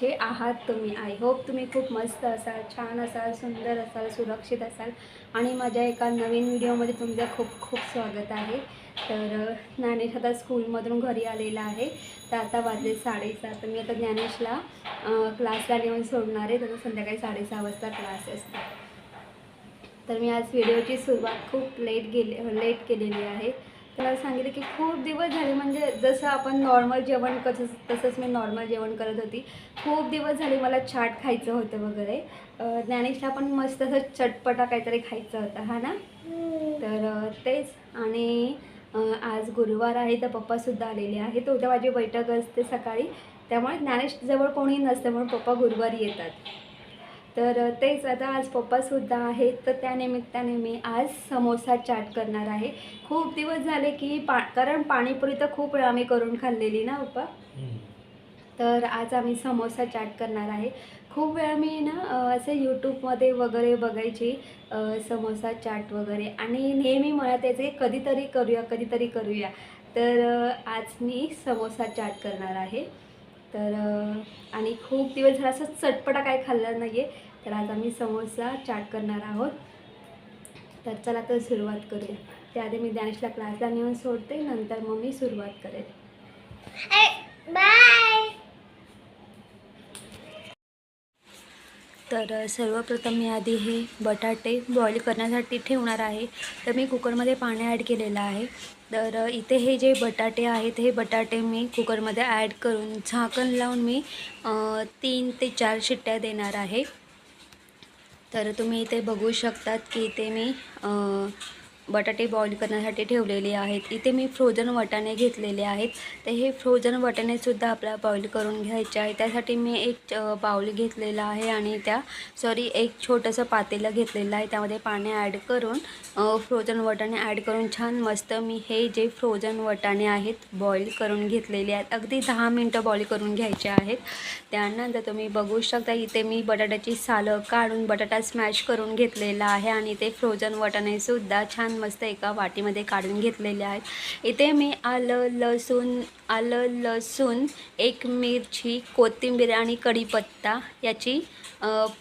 कसे आहात तुम्ही. आय होप तुम्ही खूप मस्त असाल छान असाल सुंदर असाल सुरक्षित असाल. आणि माझ्या एका नवीन व्हिडिओमध्ये तुमचं खूप खूप स्वागत आहे. तर ज्ञानेश आता स्कूलमधून घरी आलेला आहे. तर आता वाजले साडेसात. तर मी आता ज्ञानेशला क्लासला नेऊन सोडणार आहे. त्याचा संध्याकाळी साडेसहा वाजता क्लास असतो तर मी आज व्हिडिओची सुरुवात खूप लेट गेली लेट केलेली आहे. त्याला सांगितलं की खूप दिवस झाले म्हणजे जसं आपण नॉर्मल जेवण कसं तसंच मी नॉर्मल जेवण करत होती. खूप दिवस झाले मला चाट खायचं होतं वगैरे. ज्ञानेशला पण मस्त असं चटपटा काहीतरी खायचं होतं हा ना? तर तेच. आणि आज गुरुवार आहे तर पप्पासुद्धा आलेले आहेत. उद्या माझी बैठक असते सकाळी. त्यामुळे ज्ञानेश जवळ कोणी नसतं म्हणून पप्पा गुरुवारी येतात. तर तेच आता आज पप्पासुद्धा आहेत तर त्या निमित्ताने मी आज समोसा चाट करणार आहे. खूप दिवस झाले की पा कारण पाणीपुरी तर खूप वेळा आम्ही करून खाल्लेली ना पप्पा? तर आज आम्ही समोसा चाट करणार आहे. खूप वेळा मी ना असे यूट्यूबमध्ये वगैरे बघायची समोसा चाट वगैरे. आणि नेहमी म्हणत यायचे की कधीतरी करूया कधीतरी करूया. तर आज मी समोसा चाट करणार आहे. तर आणि खूप दिवस झाला असं चटपटा काय खाल्लं नाही आहे तर आज आम्ही समोसा चाट करणार आहोत. तर चला तर सुरुवात करूया. त्याआधी मी ज्ञानेशला क्लासला नेऊन सोडते नंतर मग मी सुरुवात करेल बाय तर सर्वप्रथम मी आधी हे बटाटे बॉईल करण्यासाठी ठेवणार आहे. तर मी कुकरमध्ये पाणी ॲड केलेलं आहे. तर इथे हे जे बटाटे आहेत हे बटाटे मी कुकरमध्ये ॲड करून झाकण लावून मी तीन ते चार शिट्ट्या देणार आहे. तर तुम्ही इथे बघू शकतात की इथे मी बटाटे बॉईल करण्यासाठी ठेवलेले आहेत. इथे मी फ्रोझन वटाणे घेतलेले आहेत. तर हे फ्रोझन वटाणेसुद्धा आपल्याला बॉईल करून घ्यायचे आहे. त्यासाठी मी एक बाऊल घेतलेला आहे आणि त्या सॉरी एक छोटंसं पातेलं घेतलेलं आहे. त्यामध्ये पाणी ॲड करून फ्रोझन वटाणे ॲड करून छान मस्त मी हे जे फ्रोझन वटाणे आहेत बॉईल करून घेतलेले आहेत. अगदी दहा मिनटं बॉईल करून घ्यायचे आहेत. त्यानंतर तुम्ही बघू शकता इथे मी बटाट्याची सालं काढून बटाटा स्मॅश करून घेतलेला आहे आणि ते फ्रोझन वटाणेसुद्धा छान मस्त एका वाटीमध्ये काढून घेतलेले आहेत. इथे मी आलं लसूण आलं लसूण एक मिरची कोथिंबीर आणि कढीपत्ता याची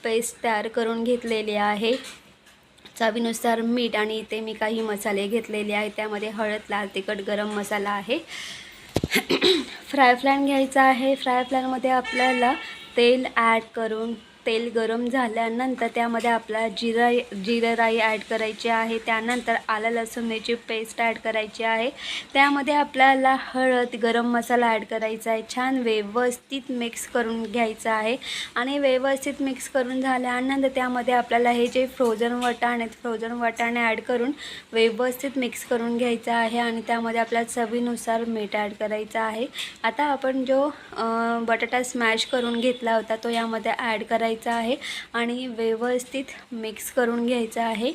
पेस्ट तयार करून घेतलेली आहे. चवीनुसार मीठ आणि इथे मी काही मसाले घेतलेले आहेत. त्यामध्ये हळद लाल तिखट गरम मसाला आहे. फ्राय फ्लॅन घ्यायचा आहे. फ्राय फ्लॅनमध्ये आपल्याला तेल ॲड करून तेल गरम झाल्यानंतर त्यामध्ये आपला जिरा जिरा राई ॲड करायची आहे. त्यानंतर आलं लसूणची पेस्ट ॲड करायची आहे. त्यामध्ये आपल्याला हळद गरम मसाला ॲड करायचा आहे. छान व्यवस्थित मिक्स करून घ्यायचा आहे. आणि व्यवस्थित मिक्स करून झाल्यानंतर त्यामध्ये आपल्याला हे जे फ्रोझन वटाणे आहेत फ्रोझन वटाणे ॲड करून व्यवस्थित मिक्स करून घ्यायचं आहे. आणि त्यामध्ये आपल्याला चवीनुसार मीठ ॲड करायचं आहे. आता आपण जो बटाटा स्मॅश करून घेतला होता तो यामध्ये ॲड करायचा आहे आणि व्यवस्थित मिक्स करून घ्यायचा आहे.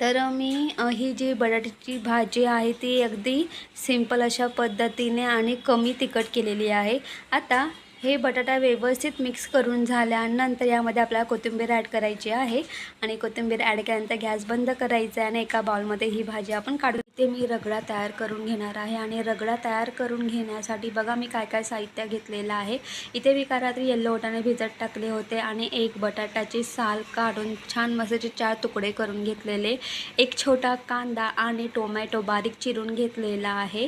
तर मी ही जी बटाट्याची भाजी आहे ती अगदी सिंपल अशा पद्धतीने आणि कमी तिखट केलेली आहे. आता हे बटाटा व्यवस्थित मिक्स करून झाल्यानंतर यामध्ये आपल्याला कोथिंबीर ॲड करायची आहे आणि कोथिंबीर ॲड केल्यानंतर गॅस बंद करायचा आहे आणि एका बाउलमध्ये ही भाजी आपण काढून ते मी रगडा तयार करून घेणार आहे आणि रगडा तयार करून घेण्यासाठी बघा मी काय काय साहित्य घेतलेलं आहे. इथे मी काल रात्री येल्लो वटाणे भिजत टाकले होते आणि एक बटाट्याची साल काढून छान मसाचे चार तुकडे करून घेतलेले. एक छोटा कांदा आणि टोमॅटो बारीक चिरून घेतलेला आहे.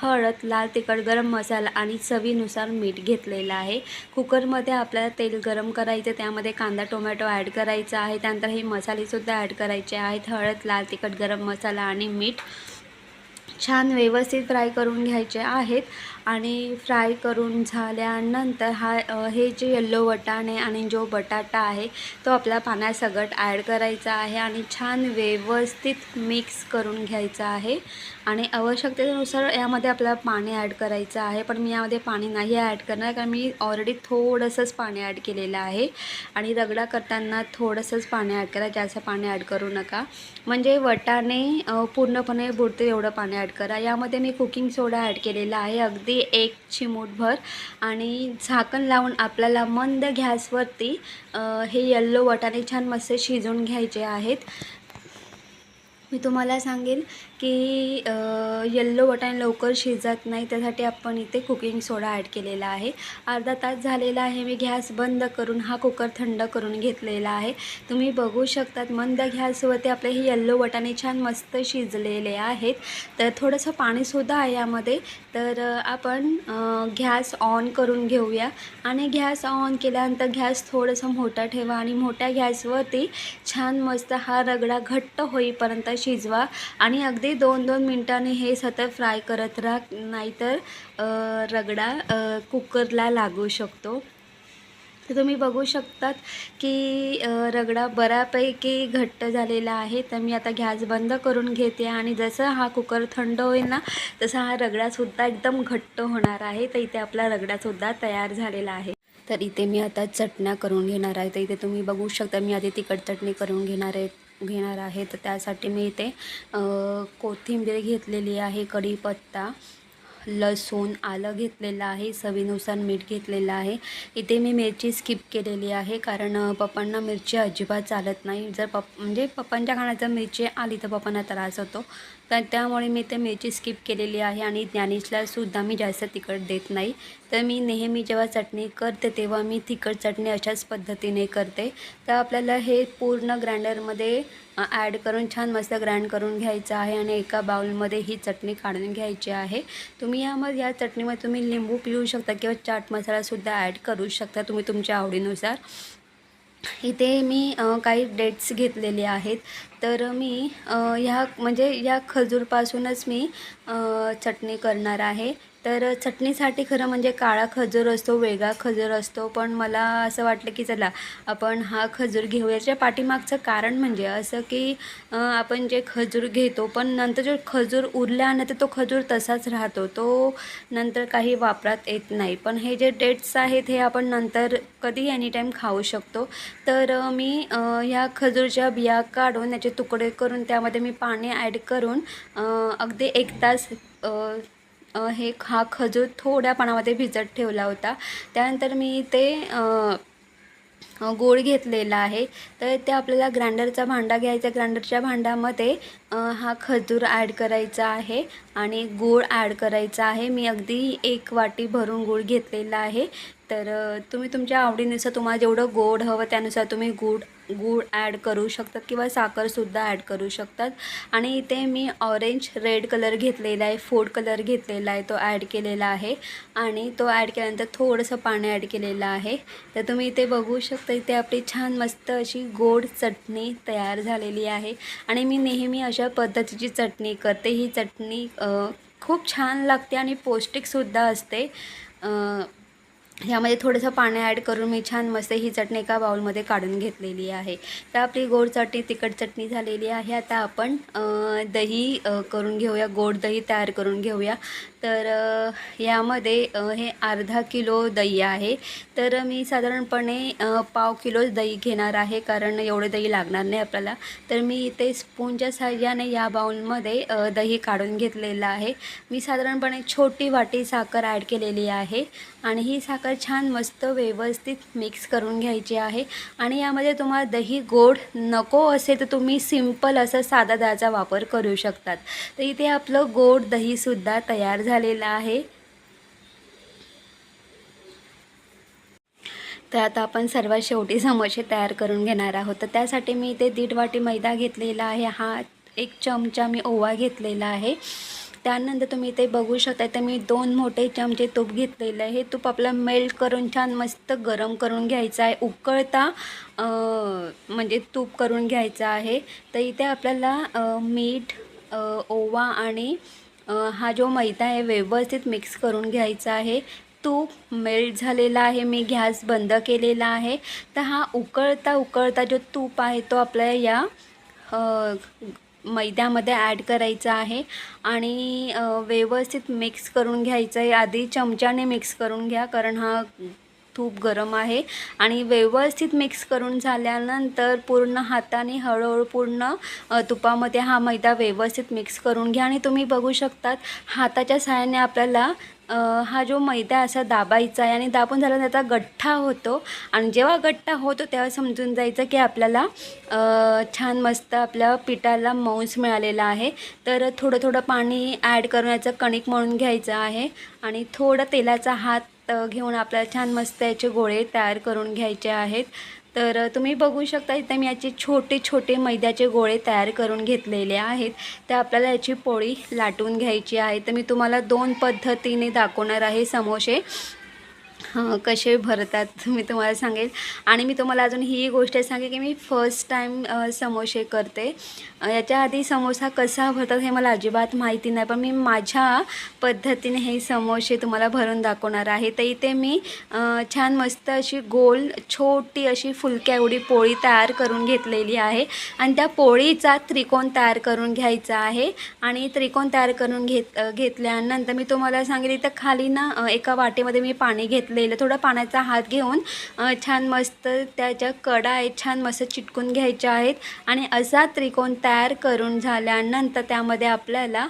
हळद लाल तिखट गरम मसाला आणि चवीनुसार मीठ घेतलेलं आहे. कुकरमध्ये आपल्याला तेल गरम करायचं त्यामध्ये कांदा टोमॅटो ॲड करायचा आहे. त्यानंतर हे मसालेसुद्धा ॲड करायचे आहेत. हळद लाल तिखट गरम मसाला आणि मीठ छान व्यवस्थित फ्राय करून घ्यायचे आहेत. आणि फ्राय करून झाल्यानंतर हा हे जे येल्लो वटाणे आणि जो बटाटा आहे तो आपल्या पाण्यासगट ॲड करायचा आहे आणि छान व्यवस्थित मिक्स करून घ्यायचा आहे. आणि आवश्यकतेनुसार यामध्ये आपल्याला पाणी ॲड करायचं आहे पण मी यामध्ये पाणी नाही ॲड करणार कारण मी ऑलरेडी थोडंसंच पाणी ॲड केलेलं आहे. आणि रगडा करताना थोडंसंच पाणी ॲड करा जास्त पाणी ॲड करू नका. म्हणजे वटाणे पूर्णपणे बुडते एवढं पाणी ॲड करा. यामध्ये मी कुकिंग सोडा ॲड केलेला आहे. अगदी एक चिमूटभर आणि झाकण लावून आपल्याला मंद गॅसवरती हे येल्लो वटाणे छान मस्त शिजवून घ्यायचे आहेत. मी तुम्हाला सांगेल की येल्लो वाटाणे लवकर शिजत नाही. त्यासाठी आपण इथे कुकिंग सोडा ॲड केलेला आहे. अर्धा तास झालेला आहे. मी गॅस बंद करून हा कुकर थंड करून घेतलेला आहे. तुम्ही बघू शकतात मंद गॅसवरती आपले हे येल्लो वाटाणे छान मस्त शिजलेले आहेत. तर थोडंसं पाणीसुद्धा आहे यामध्ये. तर आपण गॅस ऑन करून घेऊया. आणि गॅस ऑन केल्यानंतर गॅस थोडंसं मोठा ठेवा आणि मोठ्या गॅसवरती छान मस्त हा रगडा घट्ट होईपर्यंत शिजवा. आणि अगदी ते दोन दोन मिनटांनी हे सतत फ्राय करत राहा नाहीतर रगडा कुकरला लागू शकतो. तर तुम्ही बघू शकतात की रगडा बऱ्यापैकी घट्ट झालेला आहे. तर मी आता गॅस बंद करून घेते आणि जसं हा कुकर थंड होईल ना तसा हा रगडासुद्धा एकदम घट्ट होणार आहे. तर इथे आपला रगडासुद्धा तयार झालेला आहे. तर इथे मी आता चटण्या करून घेणार आहे. तर इथे तुम्ही बघू शकता मी आधी तिखट चटणी करून घेणार आहे. घेणार आहे तर त्यासाठी मी इथे कोथिंबीर घेतलेली आहे कढीपत्ता लसूण आलं घेतलेलं आहे चवीनुसार मीठ घेतलेलं आहे. इथे मी मिरची स्किप केलेली आहे कारण पप्पांना मिरची अजिबात चालत नाही. जर पप म्हणजे पप्पांच्या खाण्यात जर मिरची आली तर पप्पांना त्रास होतो. तर त्यामुळे मी ते मिरची स्किप केलेली आहे आणि ज्ञानेशला सुद्धा मी जास्त तिखट देत नाही. तर मी नेहमी जेव्हा चटणी करते तेव्हा मी तिखट चटणी अशाच पद्धतीने करते. तर आपल्याला हे पूर्ण ग्राइंडरमध्ये ॲड करून छान मस्त ग्राइंड करून घ्यायचं आहे आणि एका बाउलमध्ये ही चटणी काढून घ्यायची आहे. तुम्ही यामध्ये या चटणीमध्ये तुम्ही लिंबू पिळू शकता किंवा चाट मसालासुद्धा ॲड करू शकता तुम्ही तुमच्या आवडीनुसार. इथे मी काही डेट्स घेतलेले आहेत. तर मी ह्या म्हणजे या खजूरपासूनच मी चटणी करणार आहे. तर चटणीसाठी खरं म्हणजे काळा खजूर असतो वेगळा खजूर असतो पण मला असं वाटलं की चला आपण हा खजूर घेऊ याच्या पाठीमागचं कारण म्हणजे असं की आपण जे खजूर घेतो पण नंतर जो खजूर उरल्यानंतर तो खजूर तसाच राहतो तो नंतर काही वापरात येत नाही. पण हे जे डेट्स आहेत हे आपण नंतर कधी एनी टाईम खाऊ शकतो. तर मी ह्या खजूरच्या बिया काढून याचे तुकडे करून त्यामध्ये मी पाणी ॲड करून अगदी एक तास हे हा खजूर थोड्या पाण्यामध्ये भिजत ठेवला होता. त्यानंतर मी ते गोळ घेतलेला आहे. तर ते आपल्याला ग्राइंडरचा भांडा घ्यायचा. ग्राइंडरच्या भांड्यामध्ये हा खजूर ॲड करायचा आहे आणि गूळ ॲड करायचा आहे. मी अगदी एक वाटी भरून गूळ घेतलेला आहे. तर तुम्ही तुमच्या आवडीनुसार तुम्हाला जेवढं गोड हवं त्यानुसार तुम्ही गूळ गूळ ॲड करू शकतात किंवा साखरसुद्धा ॲड करू शकतात. आणि इथे मी ऑरेंज रेड कलर घेतलेला आहे फूड कलर घेतलेला आहे तो ॲड केलेला आहे. आणि तो ॲड केल्यानंतर थोडंसं पाणी ॲड केलेलं आहे. तर तुम्ही इथे बघू शकता इथे आपली छान मस्त अशी गोड चटणी तयार झालेली आहे. आणि मी नेहमी अशा पद्धतीची चटणी करते. ही चटणी खूप छान लागते आणि पौष्टिकसुद्धा असते. ह्यामध्ये थोडंसं पाणी ॲड करून मी छान मस्त ही चटणी एका बाउलमध्ये काढून घेतलेली आहे. तर आपली गोड चटणी तिखट चटणी झालेली आहे. आता आपण दही करून घेऊया. गोड दही तयार करून घेऊया. तर यामध्ये हे अर्धा किलो दही आहे. तर मी साधारणपणे पाव किलो दही घेणार आहे. कारण एवढे दही लागणार नाही आपल्याला. तर मी इथे स्पूनच्या साह्याने या बाउलमध्ये दही काढून घेतलेलं आहे. मी साधारणपणे छोटी वाटी साखर ॲड केलेली आहे. आणि ही साखर छान मस्त व्यवस्थित मिक्स करून घ्यायची आहे. आणि यामध्ये तुम्हाला दही गोड नको असेल तर तुम्ही सिंपल असं साधा दह्याचा वापर करू शकतात. तर इथे आपलं गोड दहीसुद्धा तयार झालेलं आहे. तर आता आपण सर्वात शेवटी समोसे तयार करून घेणार आहोत. तर त्यासाठी मी इथे दीड वाटी मैदा घेतलेला आहे. हा एक चमचा मी ओवा घेतलेला आहे. त्यानंतर तुम्ही इथे बघू शकता तर मी दोन मोठे चमचे तूप घेतलेलं आहे. हे तूप आपलं मेल्ट करून छान मस्त गरम करून घ्यायचं आहे. उकळता म्हणजे तूप करून घ्यायचं आहे. तर इथे आपल्याला मीठ ओवा आणि हा जो मैदा आहे व्यवस्थित मिक्स करून घ्यायचा आहे. तूप मेल्ट झालेला आहे. मी गॅस बंद केलेला आहे. तर हा उकळता उकळता जो तूप आहे तो आपल्या या मैद्यामध्ये ॲड करायचा आहे. आणि व्यवस्थित मिक्स करून घ्यायचं आहे. आधी चमच्याने मिक्स करून घ्या कारण हा खूप गरम आहे. आणि व्यवस्थित मिक्स करून झाल्यानंतर पूर्ण हाताने हळूहळू पूर्ण तुपामध्ये हा मैदा व्यवस्थित मिक्स करून घ्या. आणि तुम्ही बघू शकतात हाताच्या सहाय्याने आपल्याला हा जो मैदा असा दाबायचा आहे आणि दाबून झाला त्याचा गठ्ठा होतो. आणि जेव्हा गठ्ठा होतो तेव्हा समजून जायचं की आपल्याला छान मस्त आपल्या पिठाला मौस मिळालेला आहे. तर थोडं थोडं पाणी ॲड करून याचं कणिक म्हणून घ्यायचं आहे. आणि थोडं तेलाचा हात घेऊन आपल्याला छान मस्त याचे गोळे तयार करून घ्यायचे आहेत. तर तुम्ही बघू शकता इथे मी याचे छोटे छोटे मैद्याचे गोळे तयार करून घेतलेले आहेत. तर आपल्याला याची पोळी लाटून घ्यायची आहे. तर मी तुम्हाला दोन पद्धतीने दाखवणार आहे समोसे. कसे भरतात मी तुम्हाला सांगेल. आणि मी तुम्हाला अजून ही गोष्ट सांगेल की मी फर्स्ट टाईम समोसे करते. याच्या आधी समोसा कसा भरतात हे मला अजिबात माहिती नाही पण मी माझ्या पद्धतीने हे समोसे तुम्हाला भरून दाखवणार आहे. तर इथे मी छान मस्त अशी गोल छोटी अशी फुलक्या एवढी पोळी तयार करून घेतलेली आहे. आणि त्या पोळीचा त्रिकोण तयार करून घ्यायचा आहे. आणि त्रिकोण तयार करून घेत घेतल्यानंतर मी तुम्हाला सांगेल इथं खाली ना एका वाटेमध्ये मी पाणी घेतलेलं थोडा पाण्याचा हात घेऊन छान मस्त त्याच्या कडा आहेत छान मस्त चिटकून घ्यायच्या आहेत आणि असा त्रिकोण तयार करून झाल्यानंतर त्यामध्ये आपल्याला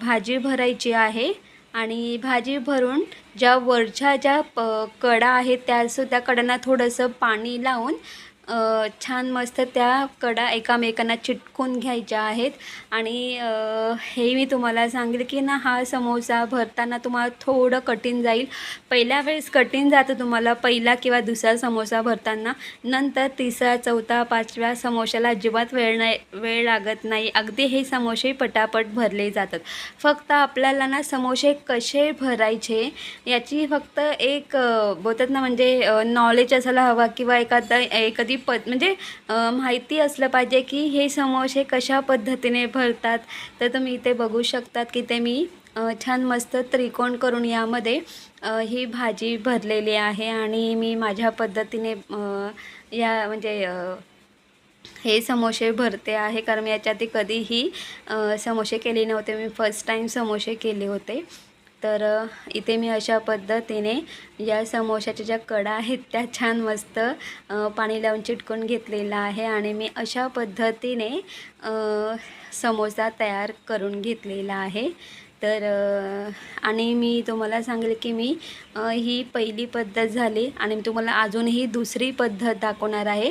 भाजी भरायची आहे आणि भाजी भरून ज्या वरच्या ज्या प कडा आहेत त्या सुद्धा कडांना थोडंसं पाणी लावून छान मस्त त्या कडा एकामेकांना चिटकून घ्यायच्या आहेत. आणि हे मी तुम्हाला सांगेल की ना हा समोसा भरताना तुम्हाला थोडं कठीण जाईल. पहिल्या वेळेस कठीण जातं तुम्हाला पहिला किंवा दुसरा समोसा भरताना. नंतर तिसरा चौथा पाचव्या समोशाला अजिबात वेळ नाही वेळ लागत नाही. अगदी हे समोसे पटापट भरले जातात. फक्त आपल्याला ना समोसे कसे भरायचे याची फक्त एक बोलतात ना म्हणजे नॉलेज असायला हवा किंवा एखादा एखादी पद म्हणजे माहिती असलं पाहिजे की हे समोसे कशा पद्धतीने भरतात. तर तुम्ही इथे बघू शकतात की ते मी छान मस्त त्रिकोण करून यामध्ये ही भाजी भरलेली आहे आणि मी माझ्या पद्धतीने या म्हणजे हे समोसे भरते आहे. कारण मी याच्या आधी कधीही समोसे केले नव्हते. मी फर्स्ट टाईम समोसे केले होते. तर इथे मी अशा पद्धतीने या समोशाच्या ज्या कडा आहेत त्या छान मस्त पाणी लावून चिटकून घेतलेला आहे आणि मी अशा पद्धतीने समोसा तयार करून घेतलेला आहे. तर आणि मी तुम्हाला सांगेल की मी ही पहिली पद्धत झाली आणि मी तुम्हाला अजूनही दुसरी पद्धत दाखवणार आहे.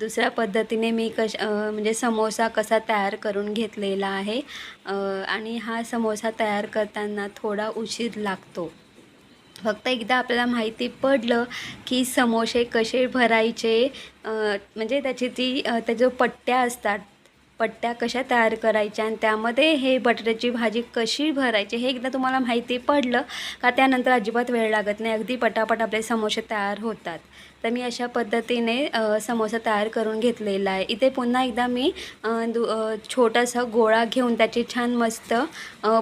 दुसऱ्या पद्धतीने मी कश म्हणजे समोसा कसा तयार करून घेतलेला आहे. आणि हा समोसा तयार करताना थोडा उशीर लागतो. फक्त एकदा आपल्याला माहिती पडलं की समोसे कसे भरायचे म्हणजे त्याची ती त्या जो पट्ट्या असतात पट्ट्या कशा तयार करायच्या आणि त्यामध्ये हे बटाट्याची भाजी कशी भरायची हे एकदा तुम्हाला माहिती पडलं का त्यानंतर अजिबात वेळ लागत नाही. अगदी पटापट आपले समोसे तयार होतात. तर मी अशा पद्धतीने समोसा तयार करून घेतलेला आहे. इथे पुन्हा एकदा मी दु छोटासा गोळा घेऊन त्याची छान मस्त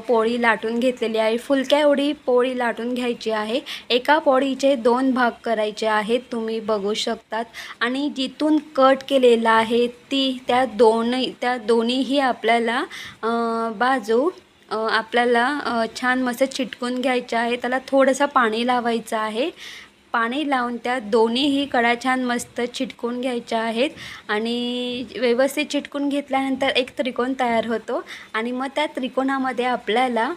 पोळी लाटून घेतलेली आहे. फुलक्या एवढी पोळी लाटून घ्यायची आहे. एका पोळीचे दोन भाग करायचे आहेत. तुम्ही बघू शकतात. आणि जिथून कट केलेला आहे ती त्या दोन्ही त्या दोन्हीही आपल्याला बाजू आपल्याला छान मस्त चिटकून घ्यायचं आहे. त्याला थोडंसं पाणी लावायचं आहे. पाणी लावून त्या दोन्हीही कडा छान मस्त चिटकून घ्यायच्या आहेत. आणि व्यवस्थित चिटकून घेतल्यानंतर एक त्रिकोण तयार होतो. आणि मग त्या त्रिकोणामध्ये आपल्याला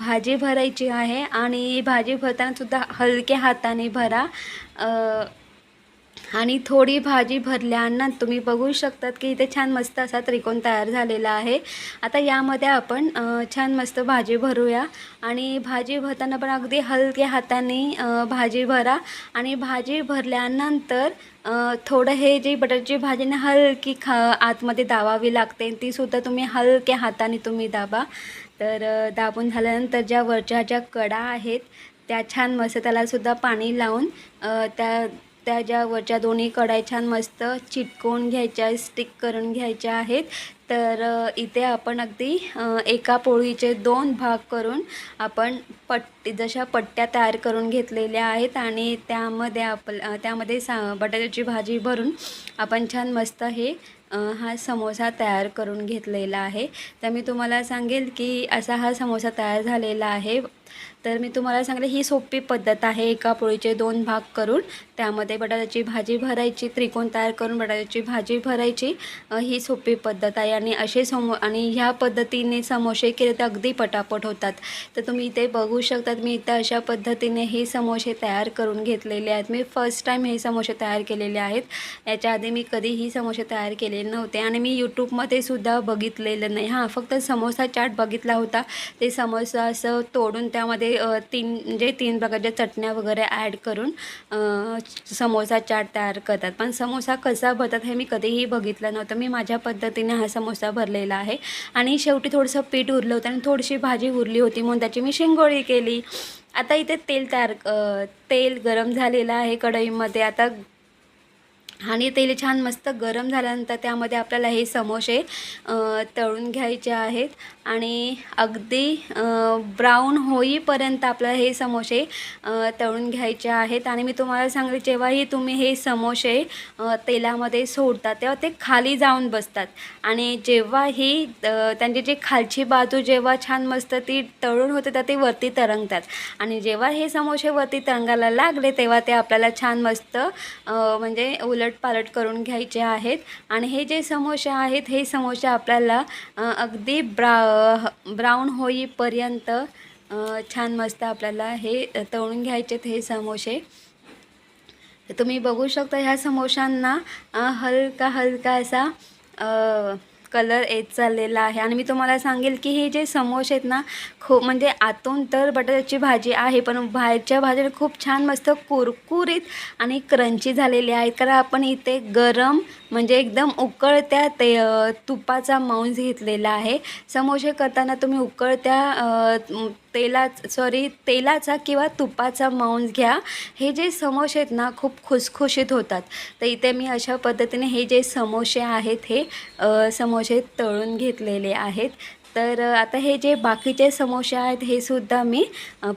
भाजी भरायची आहे. आणि भाजी भरताना सुद्धा हलक्या हाताने भरा. आणि थोडी भाजी भरल्यानंतर तुम्ही बघू शकतात की इथे छान मस्त असा त्रिकोण तयार झालेला आहे. आता यामध्ये आपण छान मस्त भाजी भरूया. आणि भाजी भरताना पण अगदी हलक्या हाताने भाजी भरा. आणि भाजी भरल्यानंतर थोडं हे जी बटरची भाजी ना हलकी खा आतमध्ये दाबावी लागते. तीसुद्धा तुम्ही हलक्या हाताने तुम्ही दाबा. तर दाबून झाल्यानंतर ज्या वरच्या ज्या कडा आहेत त्या छान मस्त त्यालासुद्धा पाणी लावून त्या त्या ज्या वरच्या दोन्ही कढाई छान मस्त चिटकवून घ्यायच्या स्टिक करून घ्यायच्या आहेत. तर इथे आपण अगदी एका पोळीचे दोन भाग करून आपण पट्टी जशा पट्ट्या तयार करून घेतलेल्या आहेत आणि त्यामध्ये आपल त्यामध्ये सा बटाट्याची भाजी भरून आपण छान मस्त हे हा समोसा तयार करून घेतलेला आहे. तर मी तुम्हाला सांगेल की असा हा समोसा तयार झालेला आहे. तर मी तुम्हाला सांगले ही सोपी पद्धत आहे. एका पोळीचे दोन भाग करून त्यामध्ये बटाट्याची भाजी भरायची त्रिकोण तयार करून बटाट्याची भाजी भरायची. ही सोपी पद्धत आहे आणि असे समो आणि ह्या पद्धतीने समोसे केले तर अगदी पटापट होतात. तर तुम्ही इथे बघू शकतात मी इथं अशा पद्धतीने हे समोसे तयार करून घेतलेले आहेत. मी फर्स्ट टाईम हे समोसे तयार केलेले आहेत. याच्या आधी मी कधीही समोसे तयार केलेले नव्हते आणि मी यूट्यूबमध्ये सुद्धा बघितलेलं नाही. हां फक्त समोसा चाट बघितला होता. ते समोसा असं तोडून त्या त्यामध्ये तीन म्हणजे तीन प्रकारच्या चटण्या वगैरे ॲड करून समोसा चाट तयार करतात. पण समोसा कसा भरतात हे मी कधीही बघितलं नव्हतं. मी माझ्या पद्धतीने हा समोसा भरलेला आहे. आणि शेवटी थोडंसं पीठ उरलं होतं आणि थोडीशी भाजी उरली होती म्हणून त्याची मी शेंगोळी केली. आता इथे तेल तयार तेल गरम झालेलं आहे कढईमध्ये. आता आणि तेल छान मस्त गरम झाल्यानंतर त्यामध्ये आपल्याला हे समोसे तळून घ्यायचे आहेत. आणि अगदी ब्राऊन होईपर्यंत आपल्याला हे समोसे तळून घ्यायचे आहेत. आणि मी तुम्हाला सांगते जेव्हाही तुम्ही हे समोसे तेलामध्ये सोडता तेव्हा ते खाली जाऊन बसतात. आणि जेव्हाही अ, त्यांची जी खालची बाजू जेव्हा छान मस्त ती तळून होते तर ते वरती तरंगतात. आणि जेव्हा हे समोसे वरती तरंगायला लागले तेव्हा ते आपल्याला छान मस्त म्हणजे उलट पालट करून घ्यायचे आहेत. आणि हे जे समोसे आहेत हे समोसे आपल्याला अगदी ब्रा ब्राऊन होईपर्यंत छान मस्त आपल्याला हे तळून घ्यायचे हे समोसे. तुम्ही बघू शकता ह्या समोशांना हलका हलका असा कलर येत चाललेला आहे. आणि मी तुम्हाला सांगेल की हे जे समोसे आहेत ना खूप म्हणजे आतून तर बटाट्याची भाजी आहे पण बाहेरच्या भाज्या खूप छान मस्त कुरकुरीत आणि क्रंची झालेली आहेत. कारण आपण इथे गरम म्हणजे एकदम उकळत्या ते तुपाचा मांस घेतलेला आहे. समोसे करताना तुम्ही उकळत्या तेला तेलाच सॉरी तेलाचा किंवा तुपाचा मांस घ्या. हे जे समोसे आहेत ना खूप खुसखुशीत होतात. तर इथे मी अशा पद्धतीने हे जे समोसे आहेत हे समोसे तळून घेतलेले आहेत. तर आता हे जे बाकीचे समोसे आहेत हे सुद्धा मी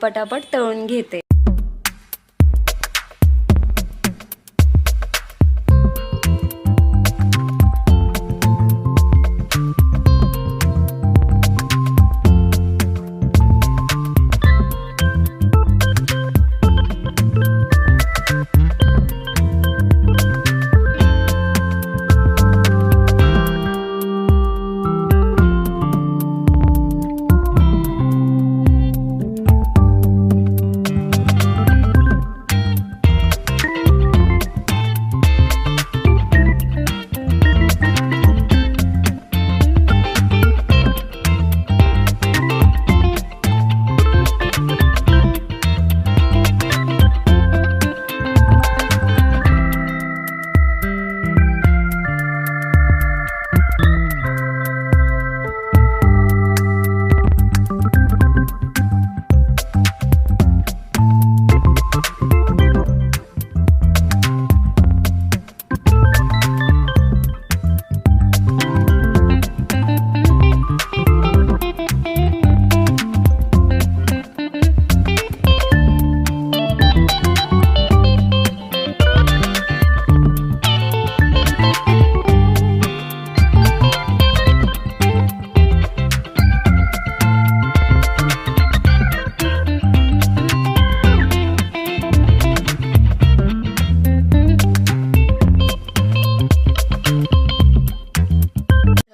पटापट तळून घेते.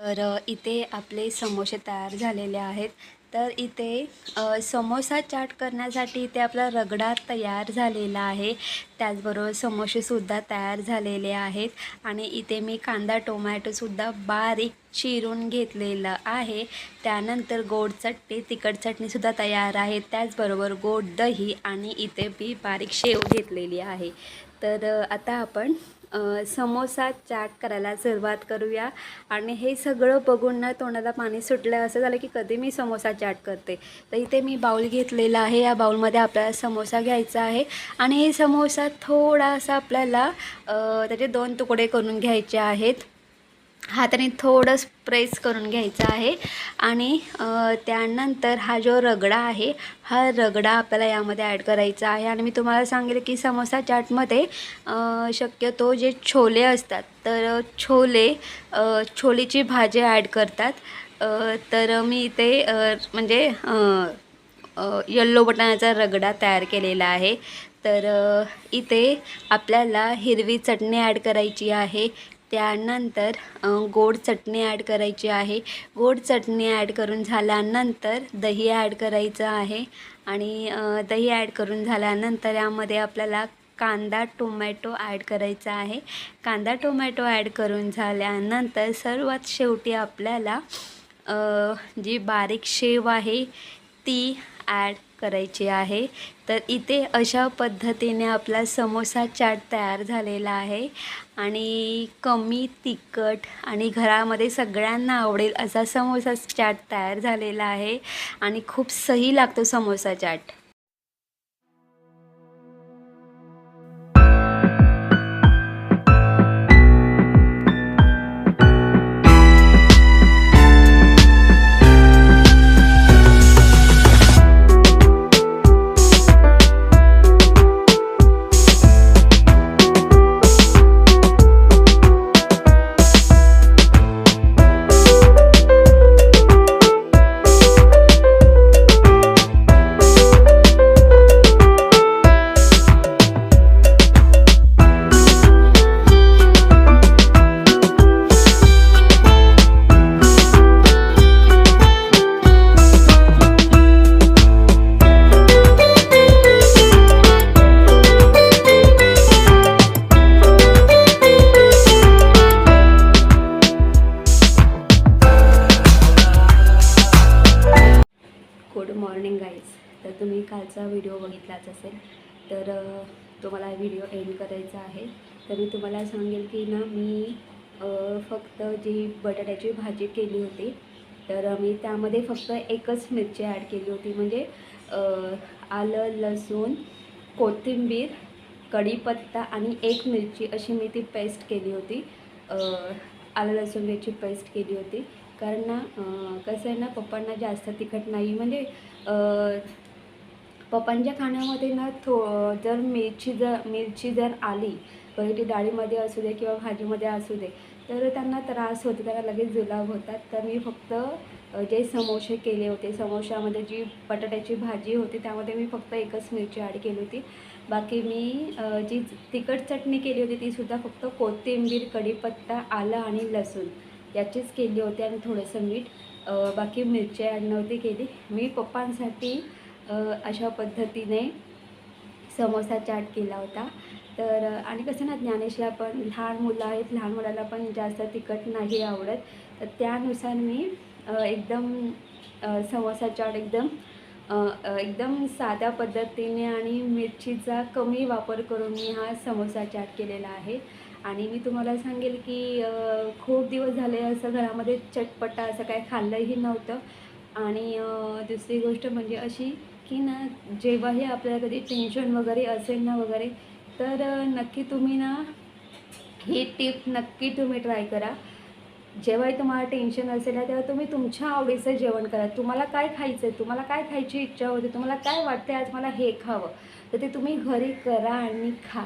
तर इथे आपले समोसे तयार झालेले आहेत. तर इथे समोसा चाट करण्यासाठी इथे आपला रगडा तयार झालेला आहे. त्याचबरोबर समोसेसुद्धा तयार झालेले आहेत. आणि इथे मी कांदा टोमॅटोसुद्धा बारीक चिरून घेतलेलं आहे. त्यानंतर गोड चटणी तिखट चटणीसुद्धा तयार आहे. त्याचबरोबर गोड दही आणि इथे मी बारीक शेव घेतलेली आहे. तर आता आपण समोसा चाट करायला सुरुवात करूया. आणि हे सगळं बघून ना तोंडाला पाणी सुटलं असं झालं की कधी मी समोसा चाट करते. तर इथे मी बाऊल घेतलेला आहे. या बाऊलमध्ये आपल्याला समोसा घ्यायचा आहे. आणि हे समोसा थोडासा आपल्याला त्याचे दोन तुकडे करून घ्यायचे आहेत. हाताने थोडं प्रेस करून घ्यायचं आहे. आणि त्यानंतर हा जो रगडा आहे हा रगडा आपल्याला यामध्ये ॲड करायचा आहे. आणि मी तुम्हाला सांगेल की समोसा चाटमध्ये शक्यतो जे छोले असतात तर छोले छोलेची भाजी ॲड करतात. तर मी इथे म्हणजे यल्लो बटाण्याचा रगडा तयार केलेला आहे. तर इथे आपल्याला हिरवी चटणी ॲड करायची आहे. त्यानंतर गोड चटणी ॲड करायची आहे. गोड चटणी ॲड करून झाल्यानंतर दही ॲड करायचं आहे आणि दही ॲड करून झाल्यानंतर यामध्ये आपल्याला कांदा टोमॅटो ॲड करायचा आहे. कांदा टोमॅटो ॲड करून झाल्यानंतर सर्वात शेवटी आपल्याला जी बारीक शेव आहे ती ॲड करायची आहे. तर इथे अशा पद्धतीने आपला समोसा चाट तयार झालेला आहे. आणि कमी तिखट आणि घरामध्ये सगळ्यांना आवडेल असा समोसा चाट तयार झालेला आहे. आणि खूप सही लागतो समोसा चाट. तर मी तुम्हाला सांगेल की ना मी फक्त जी बटाट्याची भाजी केली होती तर मी त्यामध्ये फक्त एकच मिरची ॲड केली होती. म्हणजे आलं लसूण कोथिंबीर कढीपत्ता आणि एक मिरची अशी मी ती पेस्ट केली होती. आलं लसूण मिरची पेस्ट केली होती. कारण ना कसं आहे ना पप्पांना जास्त तिखट नाही. म्हणजे पप्पांच्या खाण्यामध्ये ना थो जर मिरची जर मिरची जर आली बघा ती डाळीमध्ये असू दे किंवा भाजीमध्ये असू दे तर त्यांना त्रास होतो त्यांना लगेच जुलाब होतात. तर मी फक्त जे समोसे केले होते समोशामध्ये जी बटाट्याची भाजी होती त्यामध्ये मी फक्त एकच मिरची ॲड केली होती. बाकी मी जी तिखट चटणी केली होती तीसुद्धा फक्त कोथिंबीर कढीपत्ता आलं आणि लसूण याचीच केली होती आणि थोडंसं मीठ. बाकी मिरची ॲड नव्हती केली. मी पप्पांसाठी अशा पद्धतीने समोसा चाट केला होता. तर आणि कसं ना ज्ञानेशला पण लहान मुलं आहेत लहान मुलाला पण जास्त तिखट नाही आवडत. तर त्यानुसार मी एकदम अ, समोसा चाट एकदम एकदम साध्या पद्धतीने आणि मिरचीचा कमी वापर करून मी हा समोसा चाट केलेला आहे. आणि मी तुम्हाला सांगेल की खूप दिवस झाले असं घरामध्ये चटपटा असं काय खाल्लंही नव्हतं. आणि दुसरी गोष्ट म्हणजे अशी की ना जेव्हाही आपल्याला कधी टेन्शन वगैरे असेल ना वगैरे तर नक्की तुम्ही ना ही टिप नक्की तुम्ही ट्राय करा. जेव्हाही तुम्हाला टेन्शन असेल ना तेव्हा तुम्ही तुमच्या आवडीचं जेवण करा. तुम्हाला काय खायचं आहे तुम्हाला काय खायची इच्छा होती तुम्हाला काय वाटते आज मला हे खावं तर ते तुम्ही घरी करा आणि खा.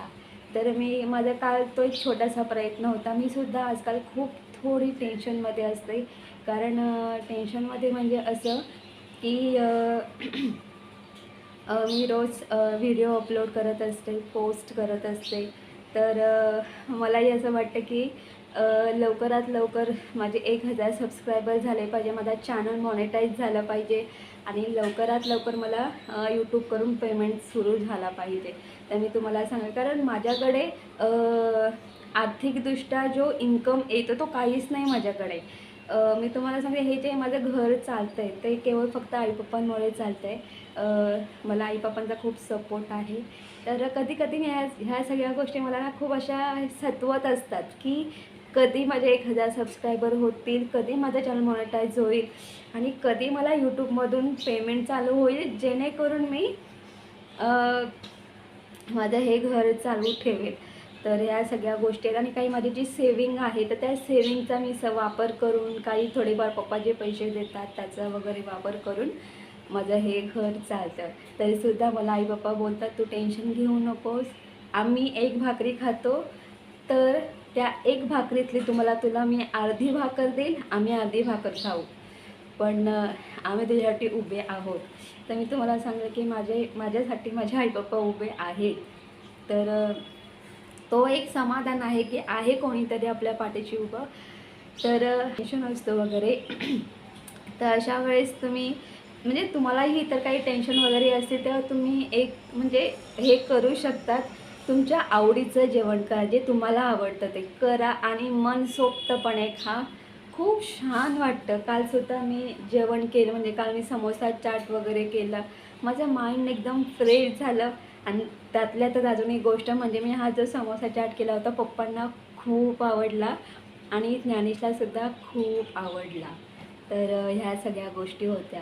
तर मी माझा काल तो एक छोटासा प्रयत्न होता. मी सुद्धा आजकाल खूप थोडी टेन्शनमध्ये असते. कारण टेन्शनमध्ये म्हणजे असं की मी रोज व्हिडिओ अपलोड करत असते पोस्ट करत असते. तर मलाही असं वाटतं की लवकरात लवकर माझे एक हजार सबस्क्रायबर झाले पाहिजे माझा चॅनल मॉनेटाईज झालं पाहिजे आणि लवकरात लवकर मला यूट्यूबकडून पेमेंट सुरू झाला पाहिजे. तर मी तुम्हाला सांगेल कारण माझ्याकडे आर्थिकदृष्ट्या जो इन्कम येतो तो काहीच नाही माझ्याकडे. मी तुम्हाला सांगते हे जे माझं घर चालतं आहे ते केवळ फक्त आईपप्पांमुळे चालतं आहे मला आईपप्पांचा खूप सपोर्ट आहे. तर कधी कधी ह्या ह्या सगळ्या गोष्टी मला ना खूप अशा सत्वत असतात की कधी माझे एक हजार सबस्क्रायबर होतील कधी माझं चॅनल मॉनिटाईज होईल आणि कधी मला यूट्यूबमधून पेमेंट चालू होईल जेणेकरून मी माझं हे घर चालू ठेवेल. तर ह्या सगळ्या गोष्टी आहेत आणि काही माझी जी सेविंग आहे तर त्या सेविंगचा मी स वापर करून काही थोडेफार पप्पा जे पैसे देतात त्याचा वगैरे वापर करून माझं हे घर चालतं. तरीसुद्धा मला आई पप्पा बोलतात तू टेन्शन घेऊ नकोस. आम्ही एक भाकरी खातो तर त्या एक भाकरीतली तुम्हाला तुला मी अर्धी भाकर देईल आम्ही अर्धी भाकर खाऊ. पण आम्ही तुझ्यासाठी उभे आहोत. तर मी तुम्हाला सांगेल की माझे माझ्यासाठी माझे आई पप्पा उभे आहेत. तर तो एक समाधान आहे की आहे कोणीतरी आपल्या पाठीशी उभं. तर टेन्शन असतं वगैरे. तर अशा वेळेस तुम्ही म्हणजे तुम्हालाही इतर काही टेन्शन वगैरे असते तेव्हा तुम्ही एक म्हणजे हे करू शकतात. तुमच्या आवडीचं जेवण करा जे तुम्हाला आवडतं ते करा आणि मनसोक्तपणे खा. खूप छान वाटतं. कालसुद्धा मी जेवण केलं म्हणजे काल मी समोसा चाट वगैरे केला. माझं माइंड एकदम फ्रेश झालं. आणि त्यातल्या तर अजून एक गोष्ट म्हणजे मी हा जो समोसा चाट केला होता पप्पांना खूप आवडला आणि ज्ञानेशलासुद्धा खूप आवडला. तर ह्या सगळ्या गोष्टी होत्या.